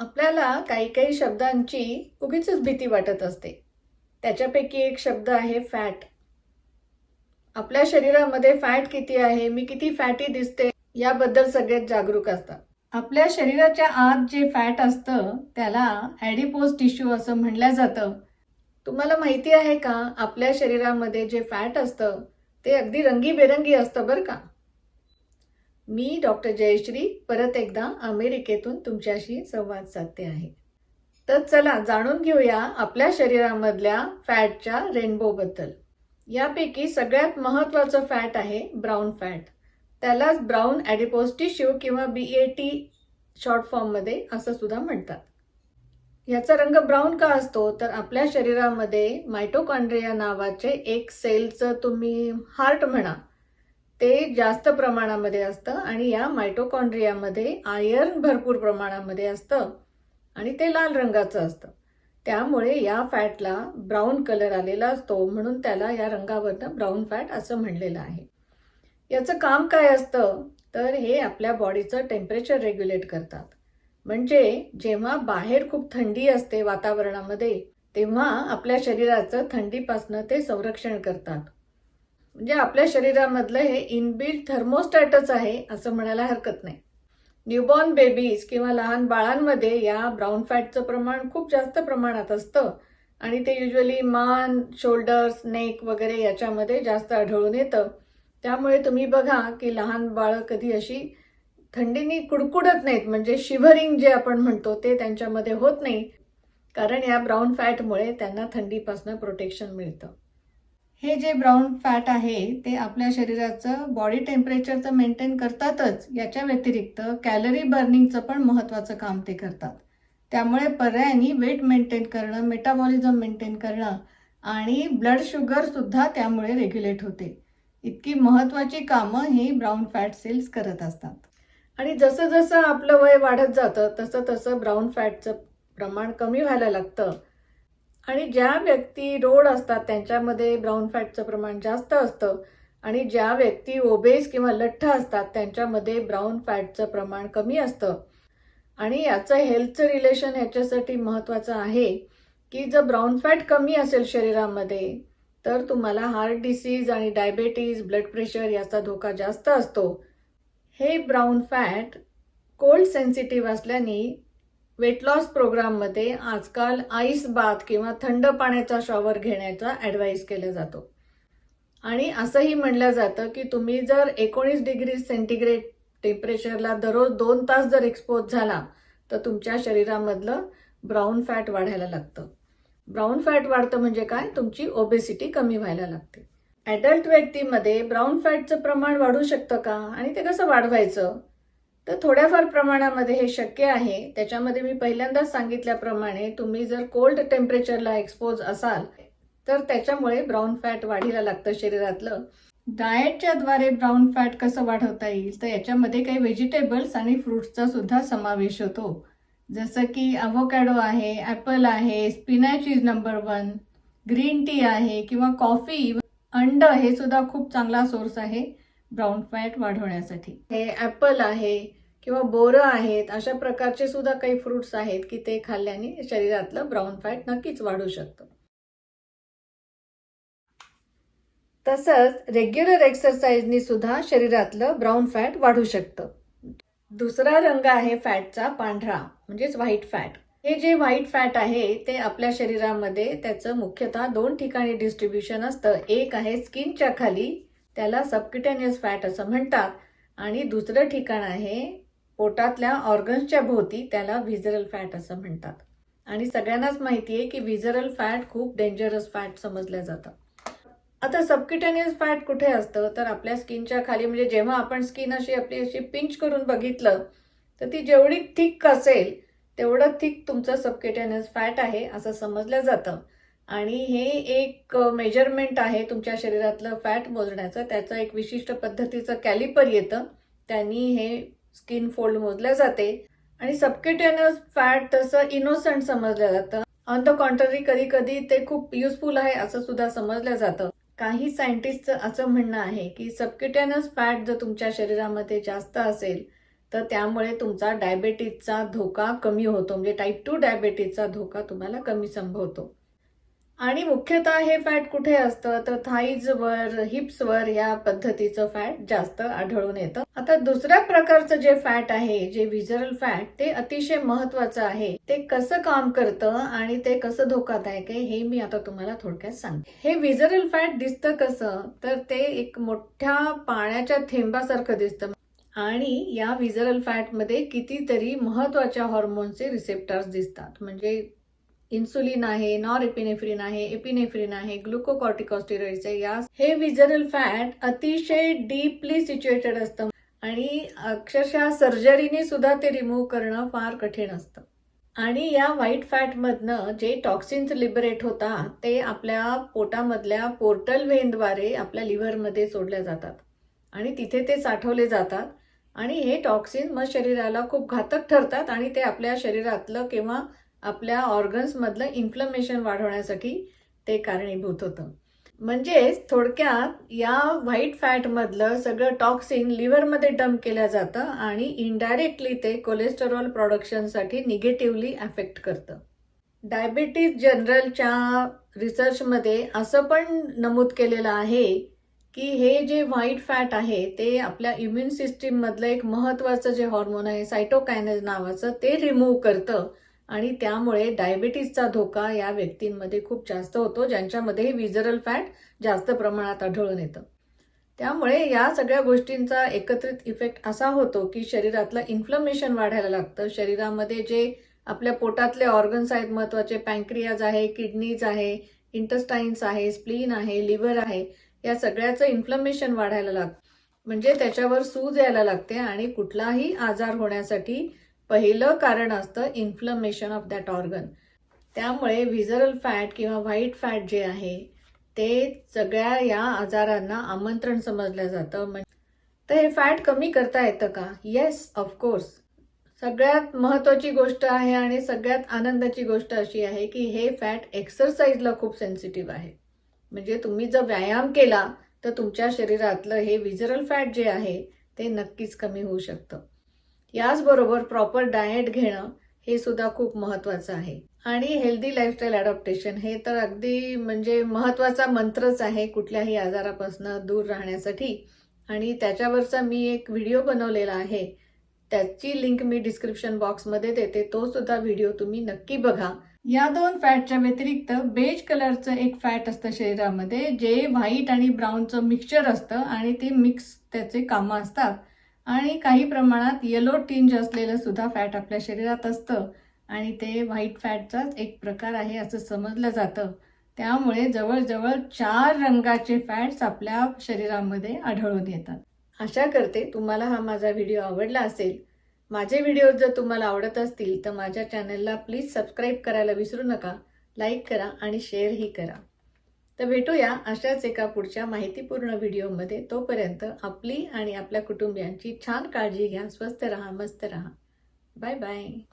आपल्याला काही काही शब्दांची उगीच भीती वाटत असते. त्याच्यापैकी एक शब्द आहे फॅट. आपल्या शरीरामध्ये फॅट किती आहे मी किती फॅटी दिसते याबद्दल सगळेच जागरूक असतात. आपल्या शरीराच्या आत जे फॅट असतं त्याला ॲडिपोज टिश्यू असं म्हणलं जातं. तुम्हाला माहिती आहे का आपल्या शरीरामध्ये जे फॅट असतं ते अगदी रंगीबेरंगी असतं बरं का? मी डॉक्टर जयश्री परत एकदा अमेरिकेतून तुमच्याशी संवाद साधते आहे. तर चला जाणून घेऊया आपल्या शरीरामधल्या फॅटच्या रेनबोबद्दल यापैकी सगळ्यात महत्त्वाचं फॅट आहे ब्राऊन फॅट. त्यालाच ब्राऊन ॲडिपोज टिश्यू किंवा बी ए टी शॉर्ट फॉर्ममध्ये असं सुद्धा म्हणतात. याचा रंग ब्राऊन का असतो? तर आपल्या शरीरामध्ये मायटोकॉन्ड्रिया नावाचे एक सेलचं तुम्ही हार्ट म्हणा ते जास्त प्रमाणामध्ये असतं आणि या मायटोकॉन्ड्रियामध्ये आयर्न भरपूर प्रमाणामध्ये असतं आणि ते लाल रंगाचं असतं. त्यामुळे या फॅटला ब्राऊन कलर आलेला असतो म्हणून त्याला या रंगावरनं ब्राऊन फॅट असं म्हणलेलं आहे. याचं काम काय असतं? तर हे आपल्या बॉडीचं टेम्परेचर रेग्युलेट करतात. म्हणजे जेव्हा बाहेर खूप थंडी असते वातावरणामध्ये तेव्हा आपल्या शरीराचं थंडीपासनं ते संरक्षण करतात. म्हणजे आपल्या शरीरामधलं हे इनबिल्ट थर्मोस्टॅटच आहे असं म्हणायला हरकत नाही. न्यूबॉर्न बेबीज किंवा लहान बाळांमध्ये या ब्राऊन फॅटचं प्रमाण खूप जास्त प्रमाणात असतं आणि ते युजली मान शोल्डर्स नेक वगैरे याच्यामध्ये जास्त आढळून येतं. त्यामुळे तुम्ही बघा की लहान बाळं कधी अशी थंडीनी कुडकुडत नाहीत म्हणजे शिव्हरिंग जे आपण म्हणतो ते त्यांच्यामध्ये होत नाही. कारण या ब्राऊन फॅटमुळे त्यांना थंडीपासून प्रोटेक्शन मिळतं. हे जे ब्राऊन फॅट आहे ते आपल्या शरीराचं बॉडी टेम्परेचरचं मेंटेन करतातच. याच्या व्यतिरिक्त कॅलरी बर्निंगचं पण महत्त्वाचं काम ते करतात. त्यामुळे पर्यायाने वेट मेंटेन करणं मेटाबॉलिझम मेंटेन करणं आणि ब्लड शुगरसुद्धा त्यामुळे रेग्युलेट होते. इतकी महत्त्वाची कामं ही ब्राऊन फॅट सेल्स करत असतात. आणि जसं जसं आपलं वय वाढत जातं तसं तसं ब्राऊन फॅटचं प्रमाण कमी व्हायला लागतं आणि ज्या व्यक्ती रोड असतात त्यांच्यामध्ये ब्राऊन फॅटचं प्रमाण जास्त असतं. आणि ज्या व्यक्ती ओबेस किंवा लठ्ठ असतात त्यांच्यामध्ये ब्राऊन फॅटचं प्रमाण कमी असतं. आणि याचं हेल्थचं रिलेशन ह्याच्यासाठी महत्त्वाचं आहे की जर ब्राऊन फॅट कमी असेल शरीरामध्ये तर तुम्हाला हार्ट डिसीज आणि डायबेटीज ब्लड प्रेशर याचा धोका जास्त असतो. हे ब्राऊन फॅट कोल्ड सेन्सिटिव्ह असल्याने वेट लॉस प्रोग्राममध्ये आजकाल आईस बाथ किंवा थंड पाण्याचा शॉवर घेण्याचा ॲडवाईस केला जातो. आणि असंही म्हणलं जातं की तुम्ही जर एकोणीस डिग्री सेंटीग्रेड टेम्परेचरला दररोज दोन तास जर एक्सपोज झाला तर तुमच्या शरीरामधलं ब्राऊन फॅट वाढायला लागतं. ब्राऊन फॅट वाढतं म्हणजे काय? तुमची ओबेसिटी कमी व्हायला लागते. ॲडल्ट व्यक्तीमध्ये ब्राऊन फॅटचं प्रमाण वाढू शकतं का? आणि ते कसं वाढवायचं? तर थोड्याफार प्रमाणामध्ये हे शक्य आहे. त्याच्यामध्ये मी पहिल्यांदाच सांगितल्याप्रमाणे तुम्ही जर कोल्ड टेम्परेचरला एक्सपोज असाल तर त्याच्यामुळे ब्राऊन फॅट वाढीला लागतं शरीरातलं. डाएटच्या द्वारे ब्राऊन फॅट कसं वाढवता येईल तर याच्यामध्ये काही व्हेजिटेबल्स आणि फ्रूट्सचा सुद्धा समावेश होतो. जसं की अव्होकॅडो आहे ॲपल आहे spinach is number one green tea आहे किंवा कॉफी अंड हे सुद्धा खूप चांगला सोर्स आहे ब्राऊन फॅट वाढवण्यासाठी. हे ॲपल आहे किंवा बोरं आहेत अशा प्रकारचे सुद्धा काही फ्रुट्स आहेत की ते खाल्ल्याने शरीरातलं ब्राऊन फॅट नक्कीच वाढू शकतं. तसंच रेग्युलर एक्सरसाइजनी सुद्धा शरीरातलं ब्राऊन फॅट वाढू शकतं. दुसरा रंग आहे फॅटचा पांढरा म्हणजेच व्हाईट फॅट हे जे व्हाईट फॅट आहे ते आपल्या शरीरामध्ये त्याचं मुख्यतः दोन ठिकाणी डिस्ट्रीब्युशन असतं. एक आहे स्किनच्या खाली त्याला सबक्युटेनियस फॅट असं म्हणतात. आणि दुसरं ठिकाण आहे पोटातल्या ऑर्गन्सच्या भोवती त्याला व्हिजरल फॅट असं म्हणतात. आणि सगळ्यांनाच माहिती आहे की व्हिजरल फॅट खूप डेंजरस फॅट समजलं जातं आता सबक्युटेनियस फॅट कुठे असतं? तर आपल्या स्किनच्या खाली म्हणजे जेव्हा आपण स्किन अशी आपली अशी पिंच करून बघितलं तर ती जेवढी थिक असेल तेवढं थिक तुमचं सबक्युटेनियस फॅट आहे असं समजलं जातं. आणि हे एक मेजरमेंट आहे तुमच्या शरीरातलं फॅट मोजण्याचं. त्याचं एक विशिष्ट पद्धतीचं कॅलिपर येतं. त्यांनी हे स्किन फोल्ड मोजल्या जाते. आणि सबकेटेनस फॅट तसं इनोसंट समजलं जातं. ऑन द कॉन्ट्ररी कधी कधी ते खूप युजफुल आहे असं सुद्धा समजलं जातं. काही सायंटिस्टचं असं म्हणणं आहे की सबक्युटेनस फॅट जर तुमच्या शरीरामध्ये जास्त असेल तर त्यामुळे तुमचा डायबेटीजचा धोका कमी होतो. म्हणजे टाईप टू डायबेटीजचा धोका तुम्हाला कमी संभवतो. आणि मुख्यतः हे फॅट कुठे असतं? तर थाईजवर हिप्सवर या पद्धतीचं फॅट जास्त आढळून येतं. आता दुसऱ्या प्रकारचं जे फॅट आहे जे व्हिजरल फॅट ते अतिशय महत्वाचं आहे. ते कसं काम करतं आणि ते कसं धोकादायक आहे हे मी आता तुम्हाला थोडक्यात सांगते. हे व्हिजरल फॅट दिसतं कसं? तर ते एक मोठ्या पाण्याच्या थेंबासारखं दिसतं. आणि या विझरल फॅटमध्ये कितीतरी महत्त्वाच्या हॉर्मोनचे रिसेप्टर्स दिसतात. म्हणजे इन्सुलिन आहे नॉर एपिनेफ्रिन आहे एपिनेफ्रिन आहे ग्लुकोकॉर्टिकॉस्टिरॉइड्स आहे या हे विजरल फॅट अतिशय डीपली सिच्युएटेड असतं आणि अक्षरशः सर्जरीने सुद्धा ते रिमूव्ह करणं फार कठीण असतं. आणि या व्हाईट फॅटमधनं जे टॉक्सिन्स लिबरेट होतात ते आपल्या पोटामधल्या पोर्टल व्हेनद्वारे आपल्या लिव्हरमध्ये सोडल्या जातात आणि तिथे ते साठवले जातात. आणि हे टॉक्सिन मग शरीराला खूप घातक ठरतात आणि ते आपल्या शरीरातलं किंवा आपल्या ऑर्गन्समधलं इन्फ्लमेशन वाढवण्यासाठी ते कारणीभूत होतं. म्हणजेच थोडक्यात या व्हाईट फॅटमधलं सगळं टॉक्सिन लिव्हरमध्ये डंप केलं जातं आणि इनडायरेक्टली ते कोलेस्टेरॉल प्रोडक्शनसाठी निगेटिव्हली अफेक्ट करतं. डायबिटीज जनरलच्या रिसर्चमध्ये असं पण नमूद केलेलं आहे की हे जे व्हाईट फॅट आहे ते आपल्या इम्युन सिस्टीममधलं एक महत्त्वाचं जे हॉर्मोन आहे सायटोकायनेज नावाचं ते रिमूव्ह करतं आणि त्यामुळे डायबिटीजचा धोका या व्यक्तींमध्ये खूप जास्त होतो ज्यांच्यामध्ये विजरल फॅट जास्त प्रमाणात आढळून येतं. त्यामुळे या सगळ्या गोष्टींचा एकत्रित इफेक्ट असा होतो की शरीरातलं इन्फ्लमेशन वाढायला लागतं. शरीरामध्ये जे आपल्या पोटातले ऑर्गन्स आहेत महत्त्वाचे पँक्रियाज आहे किडनीज आहे इंटस्टाईन्स आहे स्प्लीन आहे लिव्हर आहे या सगळ्याचं इन्फ्लमेशन वाढायला लागतं. म्हणजे त्याच्यावर सूज यायला लागते आणि कुठलाही आजार होण्यासाठी पहिलं कारण असतं इन्फ्लमेशन ऑफ दॅट ऑर्गन त्यामुळे विझरल फॅट किंवा व्हाईट फॅट जे आहे ते सगळ्या या आजारांना आमंत्रण समजलं जातं. म्हणजे तर हे फॅट कमी करता येतं का? येस ऑफकोर्स सगळ्यात महत्त्वाची गोष्ट आहे आणि सगळ्यात आनंदाची गोष्ट अशी आहे की हे फॅट एक्सरसाइजला खूप सेन्सिटिव्ह आहे. म्हणजे तुम्ही जर व्यायाम केला तर तुमच्या शरीरातलं हे विझरल फॅट जे आहे ते नक्कीच कमी होऊ शकतं. याचबरोबर प्रॉपर डाएट घेणं हे सुद्धा खूप महत्वाचं आहे. आणि हेल्दी लाईफस्टाईल अडॉप्टेशन हे तर अगदी म्हणजे महत्त्वाचा मंत्रच आहे कुठल्याही आजारापासून दूर राहण्यासाठी. आणि त्याच्यावरचा मी एक व्हिडिओ बनवलेला आहे. त्याची लिंक मी डिस्क्रिप्शन बॉक्समध्ये देते. तो सुद्धा व्हिडिओ तुम्ही नक्की बघा. या दोन फॅटच्या व्यतिरिक्त बेज कलरचं एक फॅट असतं शरीरामध्ये जे व्हाईट आणि ब्राऊनचं मिक्सचर असतं आणि ते मिक्स त्याचे कामं असतात. आणि काही प्रमाणात येलो टिंज असलेलं सुद्धा फॅट आपल्या शरीरात असतं. आणि ते व्हाईट फॅटचाच एक प्रकार आहे असं समजलं जातं. त्यामुळे जवळजवळ चार रंगाचे फॅट्स आपल्या शरीरामध्ये आढळून येतात. आशा करते तुम्हाला हा माझा व्हिडिओ आवडला असेल. माझे व्हिडिओ जर तुम्हाला आवडत असतील तर माझ्या चॅनलला प्लीज सबस्क्राईब करायला विसरू नका. लाईक करा आणि शेअरही करा. तर भेटूया अशाच एका पुढच्या माहितीपूर्ण व्हिडिओमध्ये. तोपर्यंत आपली आणि आपल्या कुटुंबियांची छान काळजी घ्या स्वस्त राहा मस्त राहा. Bye bye.